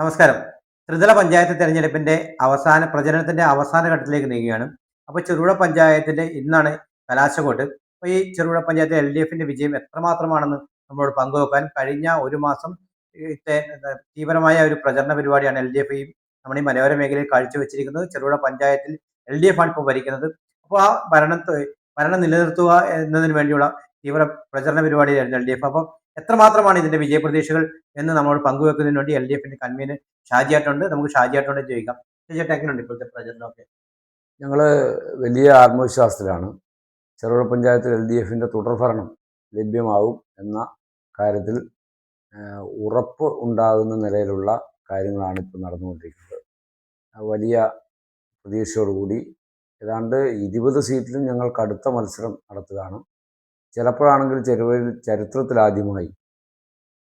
നമസ്കാരം. ത്രിതല പഞ്ചായത്ത് തെരഞ്ഞെടുപ്പിന്റെ അവസാന പ്രചരണത്തിന്റെ അവസാന ഘട്ടത്തിലേക്ക് നീങ്ങുകയാണ്. അപ്പോൾ ചെറുപുഴ പഞ്ചായത്തിന്റെ ഇന്നാണ് കലാശകോട്ട് അപ്പോൾ ഈ ചെറുപുഴ പഞ്ചായത്ത് എൽ ഡി എഫിന്റെ വിജയം എത്രമാത്രമാണെന്ന് നമ്മളോട് പങ്കുവെക്കാൻ കഴിഞ്ഞ ഒരു മാസം തീവ്രമായ ഒരു പ്രചരണ പരിപാടിയാണ് എൽ ഡി എഫ് ഈ നമ്മുടെ ഈ മനോഹര മേഖലയിൽ കാഴ്ചവെച്ചിരിക്കുന്നത്. ചെറുപുഴ പഞ്ചായത്തിൽ എൽ ഡി എഫ് ആണ് ഇപ്പോൾ ഭരിക്കുന്നത്. അപ്പോൾ ആ ഭരണത്തെ ഭരണം നിലനിർത്തുക എന്നതിന് വേണ്ടിയുള്ള തീവ്ര പ്രചരണ പരിപാടിയായിരുന്നു എൽ ഡി എഫ്. അപ്പം എത്രമാത്രമാണ് ഇതിന്റെ വിജയപ്രതീക്ഷകൾ എന്ന് നമ്മൾ പങ്കുവെക്കുന്നതിന് വേണ്ടി എൽ ഡി എഫിന്റെ കൺവീനർ ഷാജിയാട്ടുണ്ട് നമുക്ക് ഷാജിയായിട്ടുണ്ട് ചോദിക്കാം. ഷാജിയാട്ട് ഇപ്പോഴത്തെ പ്രചരണമൊക്കെ ഞങ്ങൾ വലിയ ആത്മവിശ്വാസത്തിലാണ്. ചെറുപുഴ പഞ്ചായത്തിൽ എൽ ഡി എഫിന്റെ തുടർഭരണം ലഭ്യമാവും എന്ന കാര്യത്തിൽ ഉറപ്പ് ഉണ്ടാകുന്ന നിലയിലുള്ള കാര്യങ്ങളാണ് ഇപ്പോൾ നടന്നുകൊണ്ടിരിക്കുന്നത്. വലിയ പ്രതീക്ഷയോടുകൂടി ഏതാണ്ട് ഇരുപത് സീറ്റിലും ഞങ്ങൾ കടുത്ത മത്സരം നടത്തുകയാണ്. ചിലപ്പോഴാണെങ്കിൽ ചെറുവരിൽ ചരിത്രത്തിലാദ്യമായി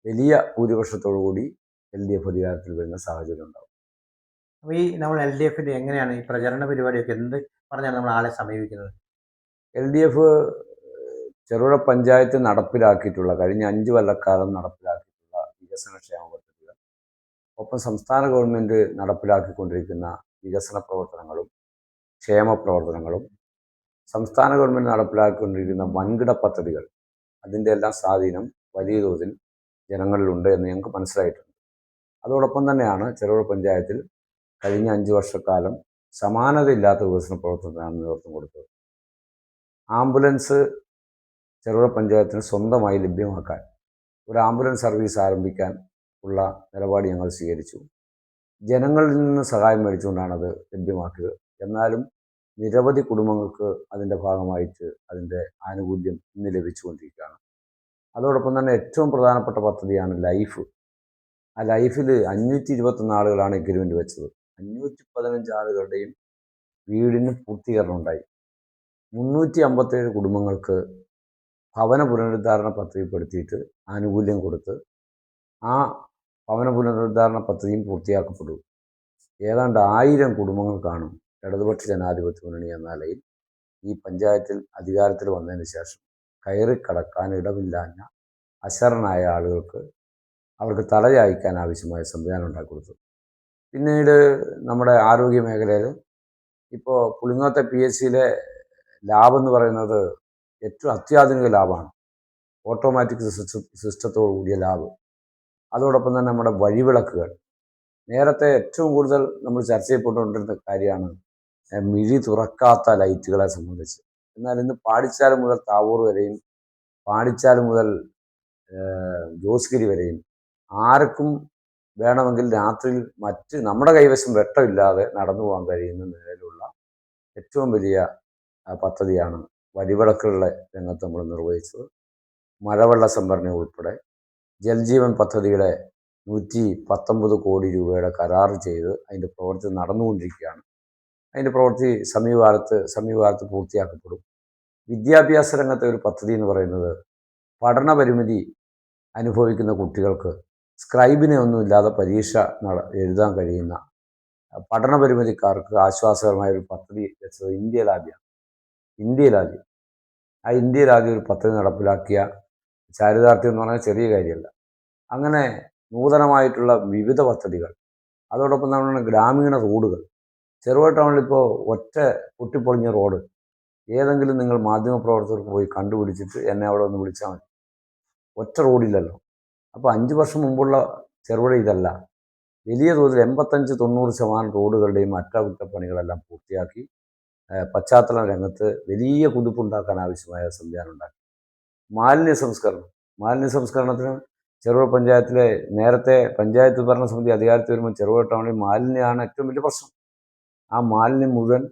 വലിയ ഭൂരിപക്ഷത്തോടു കൂടി എൽ ഡി എഫ് അധികാരത്തിൽ വരുന്ന സാഹചര്യം ഉണ്ടാവും. അപ്പോൾ ഈ നമ്മൾ എൽ ഡി എഫിന്റെ എങ്ങനെയാണ് ഈ പ്രചരണ പരിപാടിയൊക്കെ എന്ത് പറഞ്ഞാണ് നമ്മൾ ആളെ സമീപിക്കുന്നത്? L D F Cherupuzha panchayat നടപ്പിലാക്കിയിട്ടുള്ള കഴിഞ്ഞ അഞ്ച് കൊല്ലക്കാലം നടപ്പിലാക്കിയിട്ടുള്ള വികസന ക്ഷേമ പദ്ധതികൾ ഒപ്പം സംസ്ഥാന ഗവൺമെന്റ് നടപ്പിലാക്കിക്കൊണ്ടിരിക്കുന്ന വികസന പ്രവർത്തനങ്ങളും ക്ഷേമ പ്രവർത്തനങ്ങളും സംസ്ഥാന ഗവൺമെന്റ് നടപ്പിലാക്കിക്കൊണ്ടിരിക്കുന്ന വൻകിട പദ്ധതികൾ അതിന്റെ എല്ലാം സ്വാധീനം വലിയ തോതിൽ ജനങ്ങളിലുണ്ട് എന്ന് ഞങ്ങൾക്ക് മനസ്സിലായിട്ടുണ്ട്. അതോടൊപ്പം തന്നെയാണ് ചെറുപുഴ പഞ്ചായത്തിൽ കഴിഞ്ഞ അഞ്ച് വർഷക്കാലം സമാനതയില്ലാത്ത വികസന പ്രവർത്തനത്തിനാണ് നേതൃത്വം കൊടുത്തത്. ആംബുലൻസ് ചെറുപുഴ പഞ്ചായത്തിന് സ്വന്തമായി ലഭ്യമാക്കാൻ ഒരു ആംബുലൻസ് സർവീസ് ആരംഭിക്കാൻ ഉള്ള നിലപാട് ഞങ്ങൾ സ്വീകരിച്ചു. ജനങ്ങളിൽ നിന്ന് സഹായം മേടിച്ചുകൊണ്ടാണ് അത് ലഭ്യമാക്കിയത്. എന്നാലും നിരവധി കുടുംബങ്ങൾക്ക് അതിന്റെ ഭാഗമായിട്ട് അതിന്റെ ആനുകൂല്യം ഇന്ന് ലഭിച്ചുകൊണ്ടിരിക്കുകയാണ്. അതോടൊപ്പം തന്നെ ഏറ്റവും പ്രധാനപ്പെട്ട പദ്ധതിയാണ് ലൈഫ്. ആ ലൈഫിൽ അഞ്ഞൂറ്റി ഇരുപത്തൊന്ന് ആളുകളാണ് എഗ്രിമെന്റ് വെച്ചത്. അഞ്ഞൂറ്റി പതിനഞ്ച് ആളുകളുടെയും വീടിന് പൂർത്തീകരണം ഉണ്ടായി മുന്നൂറ്റി അമ്പത്തേഴ് കുടുംബങ്ങൾക്ക് ഭവന പുനരുദ്ധാരണ പദ്ധതിപ്പെടുത്തിയിട്ട് ആനുകൂല്യം കൊടുത്ത് ആ ഭവന പുനരുദ്ധാരണ പദ്ധതിയും പൂർത്തിയാക്കപ്പെടും. ഏതാണ്ട് ആയിരം കുടുംബങ്ങൾക്കാണ് ഇടതുപക്ഷ ജനാധിപത്യ മുന്നണി എന്ന നിലയിൽ ഈ പഞ്ചായത്തിൽ അധികാരത്തിൽ വന്നതിന് ശേഷം കയറി കടക്കാൻ ഇടമില്ലാഞ്ഞ അശരണായ ആളുകൾക്ക് അവർക്ക് തലചായ്ക്കാൻ ആവശ്യമായ സംവിധാനം ഉണ്ടാക്കി കൊടുത്തു. പിന്നീട് നമ്മുടെ ആരോഗ്യ മേഖലയിൽ ഇപ്പോൾ പുളിങ്ങോത്തെ പി എച്ച് സിയിലെ ലാബ് എന്ന് പറയുന്നത് ഏറ്റവും അത്യാധുനിക ലാബാണ്. ഓട്ടോമാറ്റിക് സിസ്റ്റ സിസ്റ്റത്തോടു കൂടിയ ലാബ്. അതോടൊപ്പം തന്നെ നമ്മുടെ വഴിവിളക്കുകൾ. നേരത്തെ ഏറ്റവും കൂടുതൽ നമ്മൾ ചർച്ച ചെയ്യപ്പെട്ടുകൊണ്ടിരുന്ന കാര്യമാണ് മിഴി തുറക്കാത്ത ലൈറ്റുകളെ സംബന്ധിച്ച്. എന്നാൽ ഇന്ന് പാടിച്ചാൽ മുതൽ താവൂർ വരെയും പാടിച്ചാൽ മുതൽ ജോസ്ഗിരി വരെയും ആർക്കും വേണമെങ്കിൽ രാത്രിയിൽ മറ്റ് നമ്മുടെ കൈവശം വെട്ടമില്ലാതെ നടന്നു പോകാൻ കഴിയുന്ന നിലയിലുള്ള ഏറ്റവും വലിയ പദ്ധതിയാണ് വരിവിളക്കുകളുടെ രംഗത്ത് നമ്മൾ നിർവഹിച്ചത്. മഴവെള്ള സംഭരണി ഉൾപ്പെടെ ജൽജീവൻ പദ്ധതിയുടെ നൂറ്റി പത്തൊമ്പത് കോടി രൂപയുടെ കരാർ ചെയ്ത് അതിന്റെ പ്രവർത്തനം നടന്നുകൊണ്ടിരിക്കുകയാണ്. അതിന്റെ പ്രവൃത്തി സമീപകാലത്ത് സമീപകാലത്ത് പൂർത്തിയാക്കപ്പെടും. വിദ്യാഭ്യാസ രംഗത്തെ ഒരു പദ്ധതി എന്ന് പറയുന്നത് പഠന പരിമിതി അനുഭവിക്കുന്ന കുട്ടികൾക്ക് സ്ക്രൈബിനെ ഒന്നുമില്ലാതെ പരീക്ഷ എഴുതാൻ കഴിയുന്ന പഠന പരിമിതിക്കാർക്ക് ആശ്വാസകരമായ ഒരു പദ്ധതി വെച്ചത് ഇന്ത്യയിലാദ്യമാണ് ഇന്ത്യയിലാദ്യം ആ ഇന്ത്യയിലാദ്യം ഒരു പദ്ധതി നടപ്പിലാക്കിയ ചാരിതാർത്ഥ്യം എന്ന് പറഞ്ഞാൽ ചെറിയ കാര്യമല്ല. അങ്ങനെ നൂതനമായിട്ടുള്ള വിവിധ പദ്ധതികൾ. അതോടൊപ്പം നമ്മുടെ ഗ്രാമീണ റോഡുകൾ. ചെറുപുഴ ടൗണിൽ ഇപ്പോൾ ഒറ്റ പൊട്ടിപ്പൊളിഞ്ഞ റോഡ്. ഏതെങ്കിലും നിങ്ങൾ മാധ്യമപ്രവർത്തകർക്ക് പോയി കണ്ടുപിടിച്ചിട്ട് എന്നെ അവിടെ ഒന്ന് വിളിച്ചാൽ മതി. ഒറ്റ റോഡില്ലല്ലോ. അപ്പോൾ അഞ്ച് വർഷം മുമ്പുള്ള ചെറുപുഴ ഇതല്ല. വലിയ തോതിൽ എൺപത്തഞ്ച് തൊണ്ണൂറ് ശതമാനം റോഡുകളുടെയും അറ്റകുറ്റപ്പണികളെല്ലാം പൂർത്തിയാക്കി പശ്ചാത്തല രംഗത്ത് വലിയ കുതിപ്പുണ്ടാക്കാൻ ആവശ്യമായ സംവിധാനം ഉണ്ടാക്കി. മാലിന്യ സംസ്കരണം. മാലിന്യ സംസ്കരണത്തിന് ചെറുപുഴ പഞ്ചായത്തിലെ നേരത്തെ പഞ്ചായത്ത് ഭരണസമിതി അധികാരത്തിൽ വരുമ്പോൾ ചെറുപുഴ ടൗണിൽ മാലിന്യമാണ് ഏറ്റവും വലിയ പ്രശ്നം. ആ മാലിന്യം മുഴുവൻ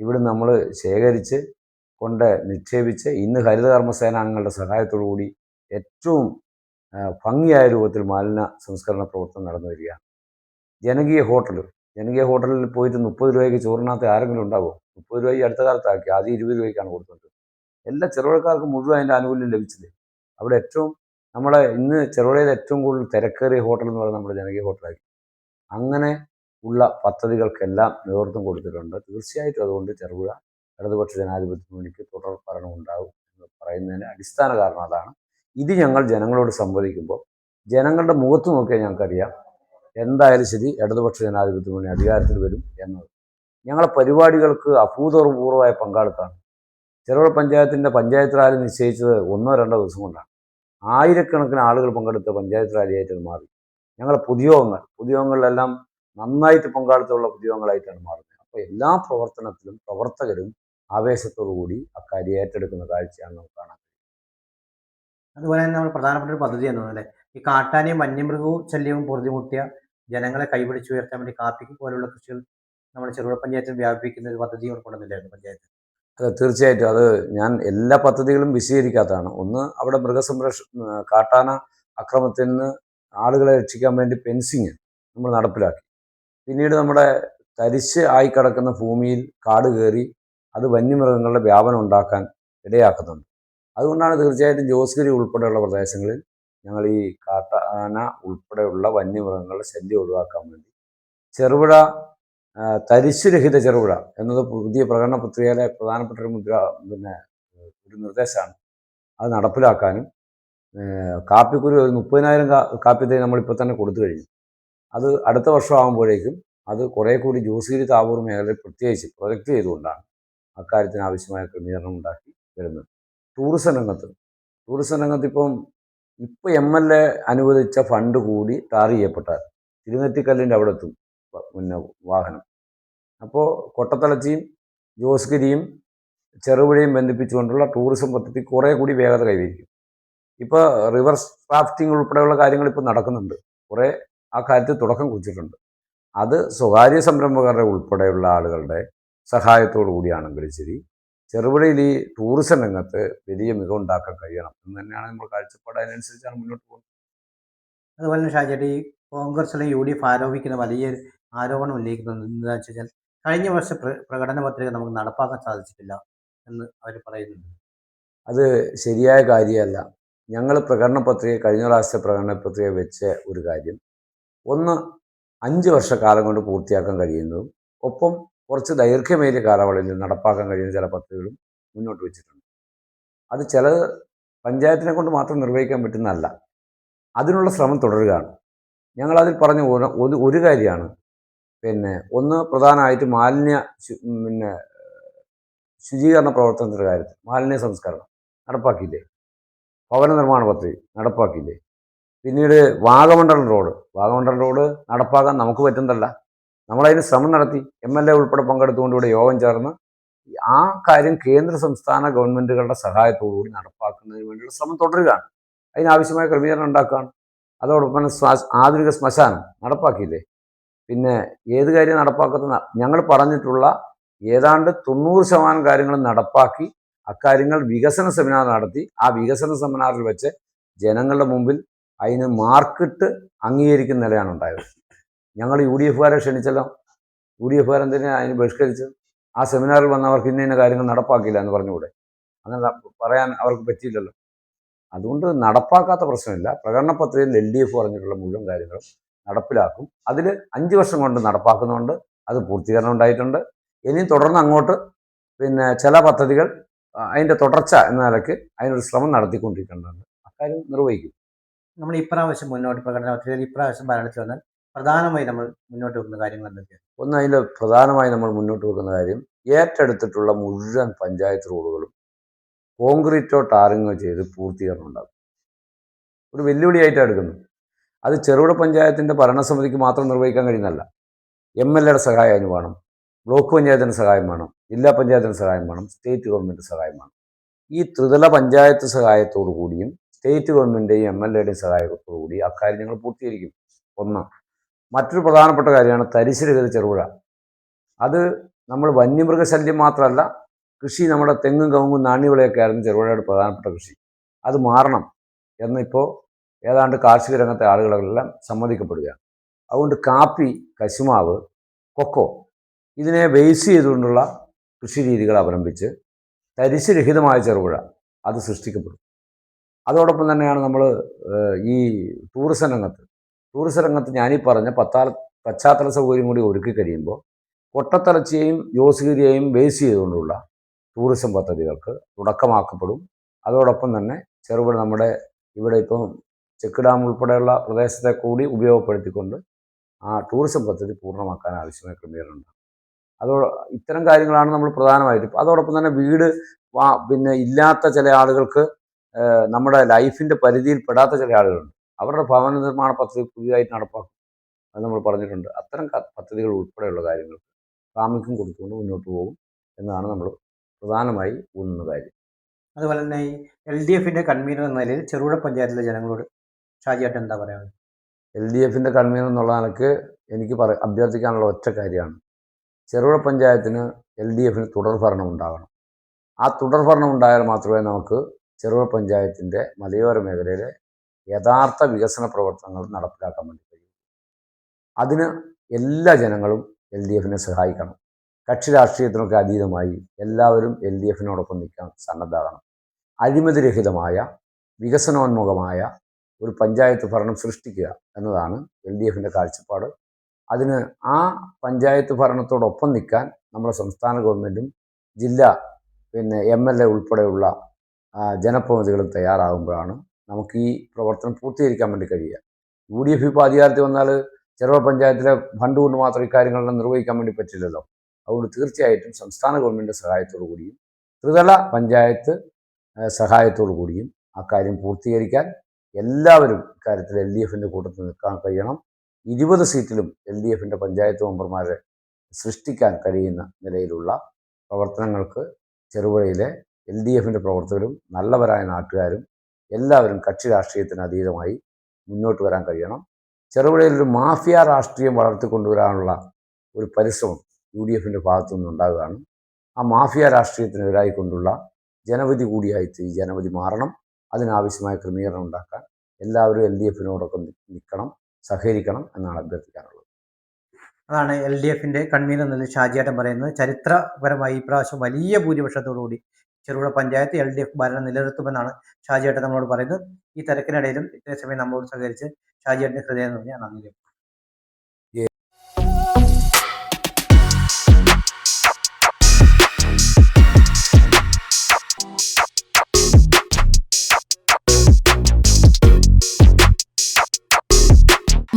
ഇവിടെ നമ്മൾ ശേഖരിച്ച് കൊണ്ട് നിക്ഷേപിച്ച് ഇന്ന് ഹരിതകർമ്മസേന അംഗങ്ങളുടെ സഹായത്തോടു കൂടി ഏറ്റവും ഭംഗിയായ രൂപത്തിൽ മാലിന്യ സംസ്കരണ പ്രവർത്തനം നടന്നു വരികയാണ്. ജനകീയ ഹോട്ടൽ ജനകീയ ഹോട്ടലിൽ പോയിട്ട് മുപ്പത് രൂപയ്ക്ക് ചോറിനകത്ത് ആരെങ്കിലും ഉണ്ടാവുമോ മുപ്പത് രൂപ ഈ അടുത്ത കാലത്താക്കി ആദ്യം ഇരുപത് രൂപയ്ക്കാണ് കൊടുത്തത് എല്ലാ ചെറുപഴക്കാർക്കും മുഴുവൻ അതിന്റെ ആനുകൂല്യം ലഭിച്ചില്ലേ? അവിടെ ഏറ്റവും നമ്മളെ ഇന്ന് ചെറുപഴയിൽ ഏറ്റവും കൂടുതൽ തിരക്കേറിയ ഹോട്ടൽ എന്ന് പറയുന്നത് നമ്മുടെ ജനകീയ ഹോട്ടലാക്കി അങ്ങനെ ഉള്ള പദ്ധതികൾക്കെല്ലാം നേതൃത്വം കൊടുത്തിട്ടുണ്ട്. തീർച്ചയായിട്ടും അതുകൊണ്ട് ചെറുപുഴ ഇടതുപക്ഷ ജനാധിപത്യ മുന്നണിക്ക് തുടർ ഭരണം ഉണ്ടാകും എന്ന് പറയുന്നതിന് അടിസ്ഥാന കാരണം അതാണ്. ഇത് ഞങ്ങൾ ജനങ്ങളോട് സംവദിക്കുമ്പോൾ ജനങ്ങളുടെ മുഖത്ത് നോക്കിയാൽ ഞങ്ങൾക്കറിയാം എന്തായാലും ശരി ഇടതുപക്ഷ ജനാധിപത്യ മുന്നണി അധികാരത്തിൽ വരും എന്നത്. ഞങ്ങളെ പരിപാടികൾക്ക് അഭൂതപൂർവമായ പങ്കാളിത്തമാണ് ചെറുപുഴ പഞ്ചായത്തിന്റെ പഞ്ചായത്ത് റാലി നിശ്ചയിച്ചത് ഒന്നോ രണ്ടോ ദിവസം കൊണ്ടാണ്. ആയിരക്കണക്കിന് ആളുകൾ പങ്കെടുത്ത പഞ്ചായത്ത് റാലിയായിട്ട് മാറി. ഞങ്ങളെ പുതിയോഗങ്ങൾ പുതിയോഗങ്ങളിലെല്ലാം നന്നായിട്ട് പങ്കാളിത്തമുള്ള ഉദ്യോഗങ്ങളായിട്ടാണ് മാറുന്നത്. അപ്പോൾ എല്ലാ പ്രവർത്തനത്തിലും പ്രവർത്തകരും ആവേശത്തോടു കൂടി അക്കാര്യം ഏറ്റെടുക്കുന്ന കാഴ്ചയാണ് നമുക്ക് കാണാൻ അതുപോലെ തന്നെ നമ്മൾ പ്രധാനപ്പെട്ട ഒരു പദ്ധതി എന്ന് പറഞ്ഞാൽ ഈ കാട്ടാനയും വന്യമൃഗവും ശല്യവും പൊറുതിമുട്ടിയ ജനങ്ങളെ കൈപിടിച്ചുയർത്താൻ വേണ്ടി കാപ്പിക്ക് പോലുള്ള കൃഷികൾ നമ്മുടെ ചെറുപുഴ പഞ്ചായത്തിൽ വ്യാപിപ്പിക്കുന്ന ഒരു പദ്ധതി കൊണ്ടുവന്നില്ലായിരുന്നു പഞ്ചായത്ത്. അത് തീർച്ചയായിട്ടും. അത് ഞാൻ എല്ലാ പദ്ധതികളും വിശദീകരിക്കാത്തതാണ്. ഒന്ന് അവിടെ മൃഗസംരക്ഷ കാട്ടാന അക്രമത്തിൽ നിന്ന് ആളുകളെ രക്ഷിക്കാൻ വേണ്ടി ഫെൻസിങ് നമ്മൾ നടപ്പിലാക്കി. പിന്നീട് നമ്മുടെ തരിശ് ആയി കിടക്കുന്ന ഭൂമിയിൽ കാട് കയറി അത് വന്യമൃഗങ്ങളുടെ വ്യാപനം ഉണ്ടാക്കാൻ ഇടയാക്കുന്നുണ്ട്. അതുകൊണ്ടാണ് തീർച്ചയായിട്ടും ജോസ്ഗിരി ഉൾപ്പെടെയുള്ള പ്രദേശങ്ങളിൽ ഞങ്ങൾ ഈ കാട്ടാന ഉൾപ്പെടെയുള്ള വന്യമൃഗങ്ങളുടെ ശല്യം ഒഴിവാക്കാൻ വേണ്ടി. ചെറുപുഴ തരിശുരഹിത ചെറുപുഴ എന്നത് പുതിയ പ്രകടന പത്രികയിലെ പ്രധാനപ്പെട്ട ഒരു മുദ്ര പിന്നെ ഒരു നിർദ്ദേശമാണ്. അത് നടപ്പിലാക്കാനും കാപ്പിക്കുരു ഒരു മുപ്പതിനായിരം കാ കാപ്പി തൈ നമ്മളിപ്പോൾ തന്നെ കൊടുത്തു കഴിഞ്ഞു. അത് അടുത്ത വർഷം ആകുമ്പോഴേക്കും അത് കുറേ കൂടി ജോസിഗിരി താവൂർ മേഖലയിൽ പ്രത്യേകിച്ച് പ്രൊജക്റ്റ് ചെയ്തുകൊണ്ടാണ് അക്കാര്യത്തിന് ആവശ്യമായ ക്രമീകരണം ഉണ്ടാക്കി വരുന്നത്. ടൂറിസം രംഗത്ത് ടൂറിസം രംഗത്ത് ഇപ്പം ഇപ്പം എം എൽ എ അനുവദിച്ച ഫണ്ട് കൂടി ടാർ ചെയ്യപ്പെട്ടാൽ തിരുനെറ്റിക്കല്ലിന്റെ അവിടെ എത്തും പിന്നെ വാഹനം. അപ്പോൾ കൊട്ടത്തളച്ചിയും ജോസ്ഗിരിയും ചെറുപുഴയും ബന്ധിപ്പിച്ചുകൊണ്ടുള്ള ടൂറിസം പദ്ധതി കുറേ കൂടി വേഗത കൈവരിക്കും. ഇപ്പോൾ റിവർ ക്രാഫ്റ്റിംഗ് ഉൾപ്പെടെയുള്ള കാര്യങ്ങൾ ഇപ്പോൾ നടക്കുന്നുണ്ട്. കുറേ ആ കാര്യത്തിൽ തുടക്കം കുറിച്ചിട്ടുണ്ട്. അത് സ്വകാര്യ സംരംഭകരുടെ ഉൾപ്പെടെയുള്ള ആളുകളുടെ സഹായത്തോടു കൂടിയാണെങ്കിൽ ശരി ചെറുപുഴയിൽ ഈ ടൂറിസം രംഗത്ത് വലിയ മികവുണ്ടാക്കാൻ കഴിയണം എന്ന് തന്നെയാണ് നമ്മൾ കാഴ്ചപ്പാട്. അതിനനുസരിച്ചാണ് മുന്നോട്ട് പോകുന്നത്. അതുപോലെ തന്നെ ഷാജേട്ട് ഈ കോൺഗ്രസ് അല്ലെങ്കിൽ യു ഡി എഫ് ആരോപിക്കുന്ന വലിയ ആരോപണം ഉന്നയിക്കുന്നത് എന്താണെന്ന് വെച്ച് കഴിഞ്ഞാൽ കഴിഞ്ഞ വർഷ പ്ര- പ്രകടന പത്രിക നമുക്ക് നടപ്പാക്കാൻ സാധിച്ചിട്ടില്ല എന്ന് അവർ പറയുന്നുണ്ട്. അത് ശരിയായ കാര്യമല്ല. ഞങ്ങൾ പ്രകടന പത്രിക കഴിഞ്ഞ പ്രാവശ്യത്തെ പ്രകടന പത്രിക വെച്ച ഒരു കാര്യം ഒന്ന് അഞ്ച് വർഷക്കാലം കൊണ്ട് പൂർത്തിയാക്കാൻ കഴിയുന്നതും ഒപ്പം കുറച്ച് ദൈർഘ്യമേറിയ കാലയളവിൽ നടപ്പാക്കാൻ കഴിയുന്ന ചില പദ്ധതികളും മുന്നോട്ട് വെച്ചിട്ടുണ്ട്. അത് ചിലത് പഞ്ചായത്തിനെ കൊണ്ട് മാത്രം നിർവഹിക്കാൻ പറ്റുന്നതല്ല. അതിനുള്ള ശ്രമം തുടരുകയാണ്. ഞങ്ങളതിൽ പറഞ്ഞ ഒരു- ഒരു കാര്യമാണ്. പിന്നെ ഒന്ന് പ്രധാനമായിട്ട് മാലിന്യ പിന്നെ ശുചീകരണ പ്രവർത്തനത്തിന്റെ കാര്യത്തിൽ മാലിന്യ സംസ്കരണം നടപ്പാക്കിയില്ലേ? ഭവന നിർമ്മാണ പദ്ധതി നടപ്പാക്കിയില്ലേ? പിന്നീട് വാഗമണ്ഡലം റോഡ്. വാഗമണ്ഡലം റോഡ് നടപ്പാക്കാൻ നമുക്ക് പറ്റുന്നതല്ല. നമ്മളതിന് ശ്രമം നടത്തി എം എൽ എ ഉൾപ്പെടെ പങ്കെടുത്തുകൊണ്ട് ഇവിടെ യോഗം ചേർന്ന് ആ കാര്യം കേന്ദ്ര സംസ്ഥാന ഗവൺമെന്റുകളുടെ സഹായത്തോടുകൂടി നടപ്പാക്കുന്നതിന് വേണ്ടിയുള്ള ശ്രമം തുടരുകയാണ്. അതിനാവശ്യമായ ക്രമീകരണം ഉണ്ടാക്കുകയാണ്. അതോടൊപ്പം ആധുനിക ശ്മശാനം നടപ്പാക്കിയില്ലേ? പിന്നെ ഏത് കാര്യം നടപ്പാക്കുന്ന ഞങ്ങൾ പറഞ്ഞിട്ടുള്ള ഏതാണ്ട് തൊണ്ണൂറ് ശതമാനം കാര്യങ്ങൾ നടപ്പാക്കി അക്കാര്യങ്ങൾ വികസന സെമിനാർ നടത്തി ആ വികസന സെമിനാറിൽ വെച്ച് ജനങ്ങളുടെ മുമ്പിൽ അതിന് മാർക്കിട്ട് അംഗീകരിക്കുന്ന നിലയാണ് ഉണ്ടായത്. ഞങ്ങൾ യു ഡി എഫുകാരെ ക്ഷണിച്ചല്ലോ. യു ഡി എഫുകാരൻ തന്നെ അതിന് ബഹിഷ്കരിച്ച് ആ സെമിനാറിൽ വന്നവർക്ക് ഇന്ന ഇന്ന കാര്യങ്ങൾ നടപ്പാക്കില്ല എന്ന് പറഞ്ഞുകൂടെ? അങ്ങനെ പറയാൻ അവർക്ക് പറ്റിയില്ലല്ലോ. അതുകൊണ്ട് നടപ്പാക്കാത്ത പ്രശ്നമില്ല. പ്രകടന പത്രികയിൽ എൽ ഡി എഫ് പറഞ്ഞിട്ടുള്ള മുഴുവൻ കാര്യങ്ങളും നടപ്പിലാക്കും. അതിൽ അഞ്ച് വർഷം കൊണ്ട് നടപ്പാക്കുന്നുണ്ട് അത് പൂർത്തീകരണം ഉണ്ടായിട്ടുണ്ട്. ഇനിയും തുടർന്ന് അങ്ങോട്ട് പിന്നെ ചില പദ്ധതികൾ അതിന്റെ തുടർച്ച എന്ന നിലയ്ക്ക് അതിനൊരു ശ്രമം നടത്തിക്കൊണ്ടിരിക്കേണ്ടതുണ്ട്. അക്കാര്യം നിർവഹിക്കും. നമ്മൾ ഇപ്രാവശ്യം മുന്നോട്ട് പ്രകടനം ഒത്തിരി ഇപ്രാവശ്യം ഭരണത്തിൽ വന്നാൽ പ്രധാനമായി നമ്മൾ മുന്നോട്ട് വെക്കുന്ന കാര്യങ്ങൾ എന്തൊക്കെയാണ് ഒന്ന് അതിൽ പ്രധാനമായി നമ്മൾ മുന്നോട്ട് വെക്കുന്ന കാര്യം ഏറ്റെടുത്തിട്ടുള്ള മുഴുവൻ പഞ്ചായത്ത് റോഡുകളും കോൺക്രീറ്റോ ടാറിങ്ങോ ചെയ്ത് പൂർത്തീകരണം ഉണ്ടാകും ഒരു വെല്ലുവിളിയായിട്ടാണ് എടുക്കുന്നത്. അത് ചെറുകിട പഞ്ചായത്തിന്റെ ഭരണസമിതിക്ക് മാത്രം നിർവഹിക്കാൻ കഴിയുന്നതല്ല. എം എൽ എയുടെ സഹായം അതിന് വേണം. ബ്ലോക്ക് പഞ്ചായത്തിന് സഹായം വേണം. ജില്ലാ പഞ്ചായത്തിന് സഹായം വേണം. സ്റ്റേറ്റ് ഗവൺമെന്റ് സഹായം വേണം. ഈ ത്രിതല പഞ്ചായത്ത് സഹായത്തോടു കൂടിയും സ്റ്റേറ്റ് ഗവൺമെന്റേയും എം എൽ എയുടെയും സഹായത്തോടു കൂടി അക്കാര്യം ഞങ്ങൾ പൂർത്തീകരിക്കും. ഒന്ന് മറ്റൊരു പ്രധാനപ്പെട്ട കാര്യമാണ് തരിശുരഹിത ചെറുപുഴ. അത് നമ്മൾ വന്യമൃഗശല്യം മാത്രമല്ല കൃഷി നമ്മുടെ തെങ്ങും കവുങ്ങും നാണ്യവിളയൊക്കെ ആയിരുന്നു ചെറുപുഴയുടെ പ്രധാനപ്പെട്ട കൃഷി. അത് മാറണം എന്നിപ്പോൾ ഏതാണ്ട് കാർഷിക രംഗത്തെ ആളുകളെല്ലാം സമ്മതിക്കപ്പെടുകയാണ് അതുകൊണ്ട് കാപ്പി കശുമാവ് കൊക്കോ ഇതിനെ ബേസ് ചെയ്തുകൊണ്ടുള്ള കൃഷി രീതികൾ അവലംബിച്ച് തരിശുരഹിതമായ ചെറുപുഴ അത് സൃഷ്ടിക്കപ്പെടും. അതോടൊപ്പം തന്നെയാണ് നമ്മൾ ഈ ടൂറിസം രംഗത്ത് ടൂറിസം രംഗത്ത് ഞാനീ പറഞ്ഞ പത്താല പശ്ചാത്തല സൗകര്യം കൂടി ഒരുക്കി കഴിയുമ്പോൾ കൊട്ടത്തലച്ചിയെയും ജോസ്ഗിരിയെയും ബേസ് ചെയ്തുകൊണ്ടുള്ള ടൂറിസം പദ്ധതികൾക്ക് തുടക്കമാക്കപ്പെടും. അതോടൊപ്പം തന്നെ ചെറുപുഴ നമ്മുടെ ഇവിടെ ഇപ്പം ചെക്ക് ഡാം ഉൾപ്പെടെയുള്ള പ്രദേശത്തെ കൂടി ഉപയോഗപ്പെടുത്തിക്കൊണ്ട് ആ ടൂറിസം പദ്ധതി പൂർണമാക്കാൻ ആവശ്യമായ ക്രമീകരണം അതോ ഇത്തരം കാര്യങ്ങളാണ് നമ്മൾ പ്രധാനമായിട്ടും. അതോടൊപ്പം തന്നെ വീട് പിന്നെ ഇല്ലാത്ത ചില ആളുകൾക്ക് നമ്മുടെ ലൈഫിന്റെ പരിധിയിൽ പെടാത്ത ചില ആളുകളുണ്ട്. അവരുടെ ഭവന നിർമ്മാണ പദ്ധതി പുതിയതായിട്ട് നടപ്പാക്കും. അത് നമ്മൾ പറഞ്ഞിട്ടുണ്ട്. അത്തരം പദ്ധതികൾ ഉൾപ്പെടെയുള്ള കാര്യങ്ങൾ പ്രാമുഖ്യം കൊടുത്തുകൊണ്ട് മുന്നോട്ട് പോകും എന്നാണ് നമ്മൾ പ്രധാനമായി ഊന്നുന്ന കാര്യം. അതുപോലെ തന്നെ ഈ എൽ ഡി എഫിന്റെ കൺവീനർ എന്ന നിലയിൽ ചെറുപുഴ പഞ്ചായത്തിലെ ജനങ്ങളോട് ഷാജിയായിട്ട് എന്താ പറയുക എൽ ഡി എഫിന്റെ കൺവീനർ എന്നുള്ള നിലയ്ക്ക് എനിക്ക് പറ അഭ്യർത്ഥിക്കാനുള്ള ഒറ്റ കാര്യമാണ്. ചെറുപുഴ പഞ്ചായത്തിന് എൽ ഡി എഫിന് തുടർഭരണം ഉണ്ടാകണം. ആ തുടർഭരണം ഉണ്ടായാൽ മാത്രമേ നമുക്ക് ചെറുപുഴ പഞ്ചായത്തിന്റെ മലയോര മേഖലയിലെ യഥാർത്ഥ വികസന പ്രവർത്തനങ്ങൾ നടപ്പിലാക്കാൻ വേണ്ടി കഴിയും. അതിന് എല്ലാ ജനങ്ങളും എൽ ഡി എഫിനെ സഹായിക്കണം. കക്ഷി രാഷ്ട്രീയത്തിനൊക്കെ അതീതമായി എല്ലാവരും എൽ ഡി എഫിനോടൊപ്പം നിൽക്കാൻ സന്നദ്ധാകണം അഴിമതിരഹിതമായ വികസനോന്മുഖമായ ഒരു പഞ്ചായത്ത് ഭരണം സൃഷ്ടിക്കുക എന്നതാണ് എൽ ഡി എഫിന്റെ കാഴ്ചപ്പാട്. അതിന് ആ പഞ്ചായത്ത് ഭരണത്തോടൊപ്പം നിൽക്കാൻ നമ്മുടെ സംസ്ഥാന ഗവൺമെന്റും ജില്ലാ പിന്നെ എം എൽ എ ഉൾപ്പെടെയുള്ള ജനപ്രതിനിധികളും തയ്യാറാകുമ്പോഴാണ് നമുക്ക് ഈ പ്രവർത്തനം പൂർത്തീകരിക്കാൻ വേണ്ടി കഴിയുക. യു ഡി എഫ് ഇപ്പോൾ അധികാരത്തിൽ വന്നാൽ ചെറുവ പഞ്ചായത്തിലെ ഫണ്ട് കൊണ്ട് മാത്രം ഇക്കാര്യങ്ങളെല്ലാം നിർവഹിക്കാൻ വേണ്ടി പറ്റില്ലല്ലോ. അതുകൊണ്ട് തീർച്ചയായിട്ടും സംസ്ഥാന ഗവൺമെന്റ് സഹായത്തോടു കൂടിയും ത്രിതല പഞ്ചായത്ത് സഹായത്തോടു കൂടിയും ആ കാര്യം പൂർത്തീകരിക്കാൻ എല്ലാവരും ഇക്കാര്യത്തിൽ എൽ ഡി എഫിന്റെ കൂട്ടത്തിൽ നിൽക്കാൻ കഴിയണം. ഇരുപത് സീറ്റിലും എൽ ഡി എഫിന്റെ പഞ്ചായത്ത് മെമ്പർമാരെ സൃഷ്ടിക്കാൻ കഴിയുന്ന നിലയിലുള്ള പ്രവർത്തനങ്ങൾക്ക് ചെറുപുഴയിലെ എൽ ഡി എഫിന്റെ പ്രവർത്തകരും നല്ലവരായ നാട്ടുകാരും എല്ലാവരും കക്ഷി രാഷ്ട്രീയത്തിന് അതീതമായി മുന്നോട്ട് വരാൻ കഴിയണം. ചെറുപുഴയിൽ ഒരു മാഫിയ രാഷ്ട്രീയം വളർത്തിക്കൊണ്ടുവരാനുള്ള ഒരു പരിശ്രമം യു ഡി എഫിന്റെ ഭാഗത്തു നിന്നുണ്ടാകുകയാണ് ആ മാഫിയ രാഷ്ട്രീയത്തിനെതിരായിക്കൊണ്ടുള്ള ജനവിധി കൂടിയായി ഈ ജനവിധി മാറണം. അതിനാവശ്യമായ ക്രമീകരണം ഉണ്ടാക്കാൻ എല്ലാവരും എൽ ഡി എഫിനോടൊപ്പം നിൽക്കണം സഹകരിക്കണം എന്നാണ് അഭ്യർത്ഥിക്കാനുള്ളത്. അതാണ് എൽ ഡി എഫിന്റെ കൺവീനർ ഷാജിയേട്ടൻ പറയുന്നത്. ചരിത്രപരമായി ഈ പ്രാവശ്യം വലിയ ഭൂരിപക്ഷത്തോടുകൂടി Cherupuzha panchayat L D F ഭരണം നിലനിർത്തുമെന്നാണ് ഷാജിയേട്ടൻ നമ്മളോട് പറയുന്നത്. ഈ തിരക്കിനിടയിലും ഇത്രയും സമയം നമ്മളോട് സഹകരിച്ച് ഷാജിയേട്ടന്റെ ഹൃദയം എന്ന് പറഞ്ഞാൽ നന്ദി